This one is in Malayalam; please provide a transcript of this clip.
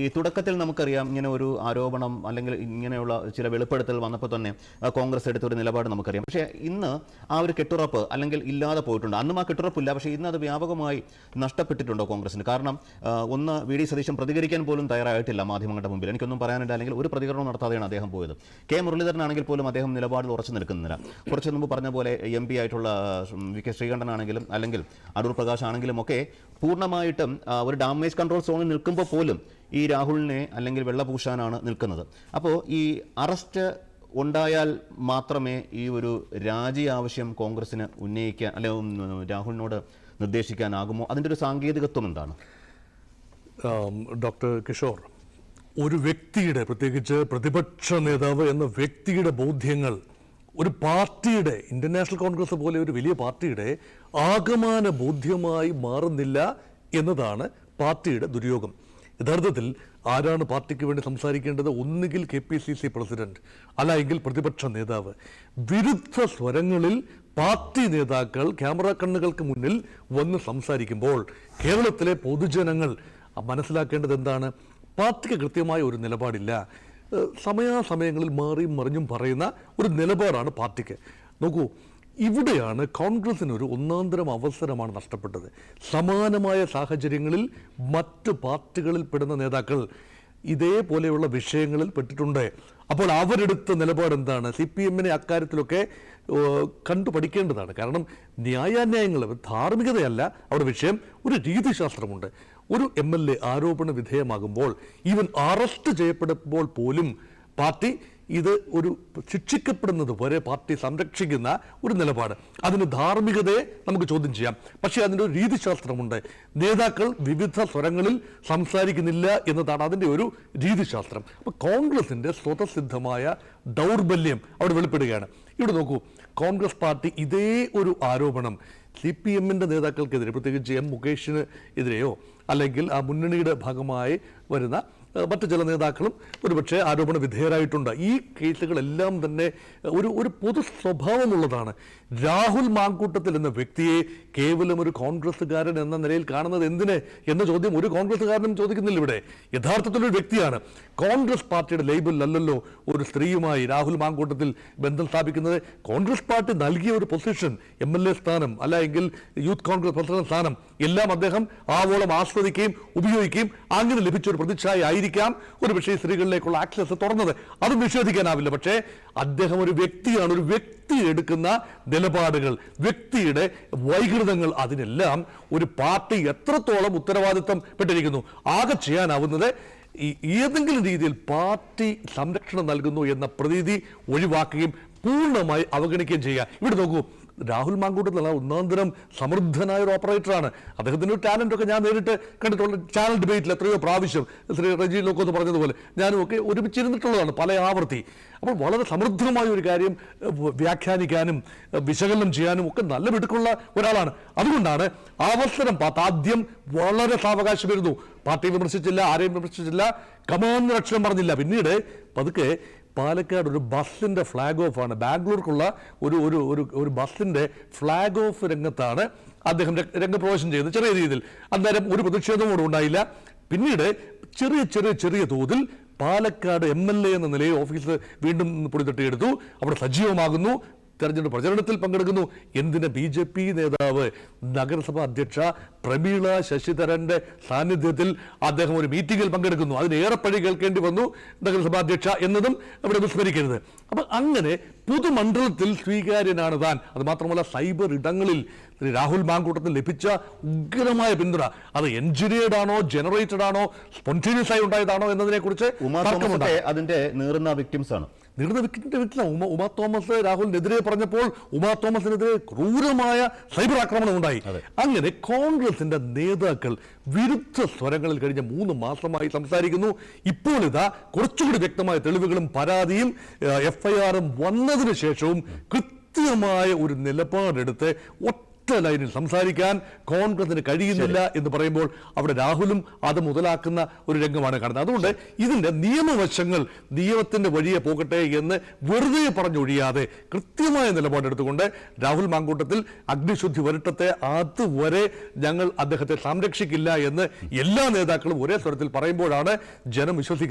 ഈ തുടക്കത്തിൽ നമുക്കറിയാം ഇങ്ങനെ ഒരു ആരോപണം അല്ലെങ്കിൽ ഇങ്ങനെയുള്ള ചില വെളിപ്പെടുത്തൽ വന്നപ്പോൾ തന്നെ കോൺഗ്രസ് എടുത്ത ഒരു നിലപാട് നമുക്കറിയാം. പക്ഷേ ഇന്ന് ആ ഒരു കെട്ടുറപ്പ് അല്ലെങ്കിൽ ഇല്ലാതെ പോയിട്ടുണ്ട്. അന്നും ആ കെട്ടുറപ്പില്ല. പക്ഷേ ഇന്ന് അത് വ്യാപകമായി നഷ്ടപ്പെട്ടിട്ടുണ്ടോ കോൺഗ്രസിന്? കാരണം ഒന്ന് വി ഡി സതീശൻ പ്രതികരിക്കാൻ പോലും തയ്യാറായിട്ടില്ല മാധ്യമങ്ങളുടെ മുമ്പിൽ. എനിക്കൊന്നും പറയാനില്ല. അല്ലെങ്കിൽ ഒരു പ്രതികരണം നടത്താതെയാണ് അദ്ദേഹം പോയത്. കെ മുരളീധരനാണെങ്കിൽ പോലും അദ്ദേഹം നിലപാടിൽ ഉറച്ചു നിൽക്കുന്നില്ല. കുറച്ച് മുമ്പ് പറഞ്ഞ പോലെ എം പി ആയിട്ടുള്ള വി കെ ശ്രീകണ്ഠനാണെങ്കിലും അല്ലെങ്കിൽ അടൂർ പ്രകാശ് ആണെങ്കിലും ഒക്കെ പൂർണമായിട്ടും ഒരു ഡാമേജ് കൺട്രോൾ സോണിൽ നിൽക്കുമ്പോൾ പോലും ഈ രാഹുലിനെ അല്ലെങ്കിൽ വെള്ളപൂശാനാണ് നിൽക്കുന്നത്. അപ്പോൾ ഈ അറസ്റ്റ് ഉണ്ടായാൽ മാത്രമേ ഈ ഒരു രാജി ആവശ്യം കോൺഗ്രസിന് ഉന്നയിക്കാൻ അല്ലെ രാഹുലിനോട് നിർദ്ദേശിക്കാനാകുമോ? അതിന്റെ ഒരു സാങ്കേതികത്വം എന്താണ്? ഡോക്ടർ കിഷോർ ഒരു വ്യക്തിയുടെ പ്രത്യേകിച്ച് പ്രതിപക്ഷ നേതാവ് എന്ന വ്യക്തിയുടെ ബോധ്യങ്ങൾ ഒരു പാർട്ടിയുടെ ഇന്ത്യൻ നാഷണൽ കോൺഗ്രസ് പോലെ ഒരു വലിയ പാർട്ടിയുടെ ആകമാന ബോധ്യമായി മാറുന്നില്ല എന്നതാണ് പാർട്ടിയുടെ ദുര്യോഗം. യഥാർത്ഥത്തിൽ ആരാണ് പാർട്ടിക്ക് വേണ്ടി സംസാരിക്കേണ്ടത്? ഒന്നുകിൽ K P C C president അല്ല എങ്കിൽ പ്രതിപക്ഷ നേതാവ്. വിരുദ്ധ സ്വരങ്ങളിൽ പാർട്ടി നേതാക്കൾ ക്യാമറ കണ്ണുകൾക്ക് മുന്നിൽ വന്ന് സംസാരിക്കുമ്പോൾ കേരളത്തിലെ പൊതുജനങ്ങൾ മനസ്സിലാക്കേണ്ടത് എന്താണ്? പാർട്ടിക്ക് കൃത്യമായ ഒരു നിലപാടില്ല. സമയാസമയങ്ങളിൽ മാറിയും മറിഞ്ഞും പറയുന്ന ഒരു നിലപാടാണ് പാർട്ടിക്ക്. നോക്കൂ ഇവിടെയാണ് കോൺഗ്രസിന് ഒരു ഒന്നാന്തരം അവസരമാണ് നഷ്ടപ്പെട്ടത്. സമാനമായ സാഹചര്യങ്ങളിൽ മറ്റ് പാർട്ടികളിൽ പെടുന്ന നേതാക്കൾ ഇതേപോലെയുള്ള വിഷയങ്ങളിൽ പെട്ടിട്ടുണ്ട്. അപ്പോൾ അവരെടുത്ത നിലപാട് എന്താണ് സി പി എമ്മിനെ അക്കാര്യത്തിലൊക്കെ കണ്ടു പഠിക്കേണ്ടതാണ് കാരണം ന്യായാന്യായങ്ങൾ ധാർമ്മികതയല്ല. അവിടെ വിഷയം ഒരു രീതിശാസ്ത്രമുണ്ട്. ഒരു എം എൽ എ ആരോപണ വിധേയമാകുമ്പോൾ ഈവൻ അറസ്റ്റ് ചെയ്യപ്പെടുമ്പോൾ പോലും പാർട്ടി ഇത് ഒരു ശിക്ഷിക്കപ്പെടുന്നത് വരെ പാർട്ടി സംരക്ഷിക്കുന്ന ഒരു നിലപാട്. അതിന് ധാർമ്മികതയെ നമുക്ക് ചോദ്യം ചെയ്യാം. പക്ഷേ അതിന്റെ ഒരു രീതിശാസ്ത്രമുണ്ട്. നേതാക്കൾ വിവിധ സ്വരങ്ങളിൽ സംസാരിക്കുന്നില്ല എന്നതാണ് അതിന്റെ ഒരു രീതിശാസ്ത്രം. അപ്പോൾ കോൺഗ്രസിന്റെ സ്വതസിദ്ധമായ ദൗർബല്യം അവിടെ വെളിപ്പെടുകയാണ്. ഇവിടെ നോക്കൂ കോൺഗ്രസ് പാർട്ടി ഇതേ ഒരു ആരോപണം സി പി എമ്മിന്റെ നേതാക്കൾക്കെതിരെ പ്രത്യേകിച്ച് എം മുകേഷിന് എതിരെയോ അല്ലെങ്കിൽ ആ മുന്നണിയുടെ ഭാഗമായി വരുന്ന മറ്റ് ചില നേതാക്കളും ഒരുപക്ഷെ ആരോപണ വിധേയരായിട്ടുണ്ട്. ഈ കേസുകളെല്ലാം തന്നെ ഒരു ഒരു പൊതു സ്വഭാവമുള്ളതാണ്. രാഹുൽ മാങ്കൂട്ടത്തിൽ എന്ന വ്യക്തിയെ കേവലം ഒരു കോൺഗ്രസ്സുകാരൻ എന്ന നിലയിൽ കാണുന്നത് എന്തിനെ എന്ന ചോദ്യം ഒരു കോൺഗ്രസ്സുകാരനും ചോദിക്കുന്നില്ല ഇവിടെ. യഥാർത്ഥത്തിൽ ഒരു വ്യക്തിയാണ്. കോൺഗ്രസ് പാർട്ടിയുടെ ലേബൽ അല്ലല്ലോ ഒരു സ്ത്രീയുമായി രാഹുൽ മാങ്കൂട്ടത്തിൽ ബന്ധം സ്ഥാപിക്കുന്നത്. കോൺഗ്രസ് പാർട്ടി നൽകിയ ഒരു പൊസിഷൻ എം എൽ എ സ്ഥാനം അല്ല എങ്കിൽ യൂത്ത് കോൺഗ്രസ് പ്രസിഡന്റ് സ്ഥാനം എല്ലാം അദ്ദേഹം ആവോളം ആസ്വദിക്കുകയും ഉപയോഗിക്കുകയും അങ്ങനെ ലഭിച്ച ഒരു പ്രതിച്ഛായ ആയിരിക്കാം. ഒരു പക്ഷേ സ്ത്രീകളിലേക്കുള്ള ആക്സസ് തുറന്നത് അത് നിഷേധിക്കാനാവില്ല. പക്ഷേ അദ്ദേഹം ഒരു വ്യക്തിയാണ്. ഒരു വ്യക്തി എടുക്കുന്ന നിലപാടുകൾ വ്യക്തിയുടെ വൈകൃതങ്ങൾ അതിനെല്ലാം ഒരു പാർട്ടി എത്രത്തോളം ഉത്തരവാദിത്വം പെട്ടിരിക്കുന്നു. ആകെ ചെയ്യാനാവുന്നത് ഈ ഏതെങ്കിലും രീതിയിൽ പാർട്ടി സംരക്ഷണം നൽകുന്നു എന്ന പ്രതീതി ഒഴിവാക്കുകയും പൂർണമായി അവഗണിക്കുകയും ചെയ്യുക. ഇവിടെ നോക്കൂ രാഹുൽ മാങ്കൂട്ടത്തിൽ ഒന്നാന്തരം സമൃദ്ധനായ ഒരു ഓപ്പറേറ്ററാണ് അദ്ദേഹത്തിന്റെ ഒരു ടാലന്റൊക്കെ ഞാൻ നേരിട്ട് കണ്ടിട്ടുള്ള ചാനൽ ഡിബേറ്റിൽ എത്രയോ പ്രാവശ്യം ശ്രീ റജി ലോക്കോ എന്ന് പറഞ്ഞതുപോലെ ഞാനും ഒക്കെ ഒരുമിച്ചിരുന്നിട്ടുള്ളതാണ് പല ആവർത്തി. അപ്പോൾ വളരെ സമൃദ്ധമായ ഒരു കാര്യം വ്യാഖ്യാനിക്കാനും വിശകലനം ചെയ്യാനും ഒക്കെ നല്ല മിടുക്കുള്ള ഒരാളാണ്. അതുകൊണ്ടാണ് അവസരം പാർട്ടി ആദ്യം വളരെ സാവകാശമായിരുന്നു പാർട്ടി വിമർശിച്ചില്ല ആരെയും വിമർശിച്ചില്ല കമാന്ന് അക്ഷരം പറഞ്ഞില്ല. പിന്നീട് പതുക്കെ പാലക്കാട് ഒരു ബസ്സിന്റെ ഫ്ലാഗ് ഓഫ് ആണ്. ബാംഗ്ലൂർക്കുള്ള ഒരു ഒരു ഒരു ഒരു ബസ്സിന്റെ ഫ്ലാഗ് ഓഫ് രംഗത്താണ് അദ്ദേഹം രംഗ- രംഗപ്രവേശം ചെയ്തത് ചെറിയ രീതിയിൽ അന്നേരം ഒരു പ്രതിഷേധവും ഉണ്ടായില്ല. പിന്നീട് ചെറിയ ചെറിയ ചെറിയ തോതിൽ പാലക്കാട് എം എൽ എ എന്ന നിലയിൽ ഓഫീസ് വീണ്ടും പൊടിതട്ടിയെടുത്തു. അവിടെ സജീവമാകുന്നു. തെരഞ്ഞെടുപ്പ് പ്രചരണത്തിൽ പങ്കെടുക്കുന്നു. എന്തിന് ബി ജെ പി നേതാവ് നഗരസഭാ അധ്യക്ഷ പ്രമീള ശശിധരന്റെ സാന്നിധ്യത്തിൽ അദ്ദേഹം ഒരു മീറ്റിംഗിൽ പങ്കെടുക്കുന്നു. അതിനേറെ പഴി കേൾക്കേണ്ടി വന്നു നഗരസഭാ അധ്യക്ഷ എന്നതും അവിടെ വിസ്മരിക്കരുത്. അപ്പൊ അങ്ങനെ പൊതുമണ്ഡലത്തിൽ സ്വീകാര്യനാണ് താൻ. അത് മാത്രമല്ല സൈബർ ഇടങ്ങളിൽ ശ്രീ രാഹുൽ മാങ്കൂട്ടത്തിന് ലഭിച്ച ഉഗ്രമായ പിന്തുണ. അത് എഞ്ചിനീയർഡ് ആണോ ജനറേറ്റഡ് ആണോ സ്പോണ്ടേനിയസ് ആയി ഉണ്ടായതാണോ എന്നതിനെ കുറിച്ച് ഉമാ തോമസ് ഒക്കെ അതിന്റെ നീറുന്ന വിക്ടിംസ് ആണ്. നീറുന്ന വിക്കറ്റിന്റെ വീട്ടില. ഉമ ഉമാ തോമസ് രാഹുലിനെതിരെ പറഞ്ഞപ്പോൾ ഉമാ തോമസിനെതിരെ ക്രൂരമായ സൈബർ ആക്രമണം ഉണ്ടായി. അങ്ങനെ കോൺഗ്രസിന്റെ നേതാക്കൾ വിരുദ്ധ സ്വരങ്ങളിൽ കഴിഞ്ഞ മൂന്ന് മാസമായി സംസാരിക്കുന്നു. ഇപ്പോൾ ഇതാ കുറച്ചുകൂടി വ്യക്തമായ തെളിവുകളും പരാതിയും എഫ്ഐആറും വന്നതിന് ശേഷവും കൃത്യമായ ഒരു നിലപാടെടുത്ത് ഒറ്റ ലൈനിൽ സംസാരിക്കാൻ കോൺഗ്രസിന് കഴിയുന്നില്ല എന്ന് പറയുമ്പോൾ അവിടെ രാഹുലും അത് മുതലാക്കുന്ന ഒരു രംഗമാണ് കാണുന്നത്. അതുകൊണ്ട് ഇതിന്റെ നിയമവശങ്ങൾ നിയമത്തിന്റെ വഴിയെ പോകട്ടെ എന്ന് വെറുതെ പറഞ്ഞൊഴിയാതെ കൃത്യമായ നിലപാടെടുത്തുകൊണ്ട് രാഹുൽ മാങ്കൂട്ടത്തിൽ അഗ്നിശുദ്ധി വരട്ടത്തെ അതുവരെ ഞങ്ങൾ അദ്ദേഹത്തെ സംരക്ഷിക്കില്ല എന്ന് എല്ലാ നേതാക്കളും ഒരേ സ്വരത്തിൽ പറയുമ്പോഴാണ് ജനം വിശ്വസിക്കുന്നത്.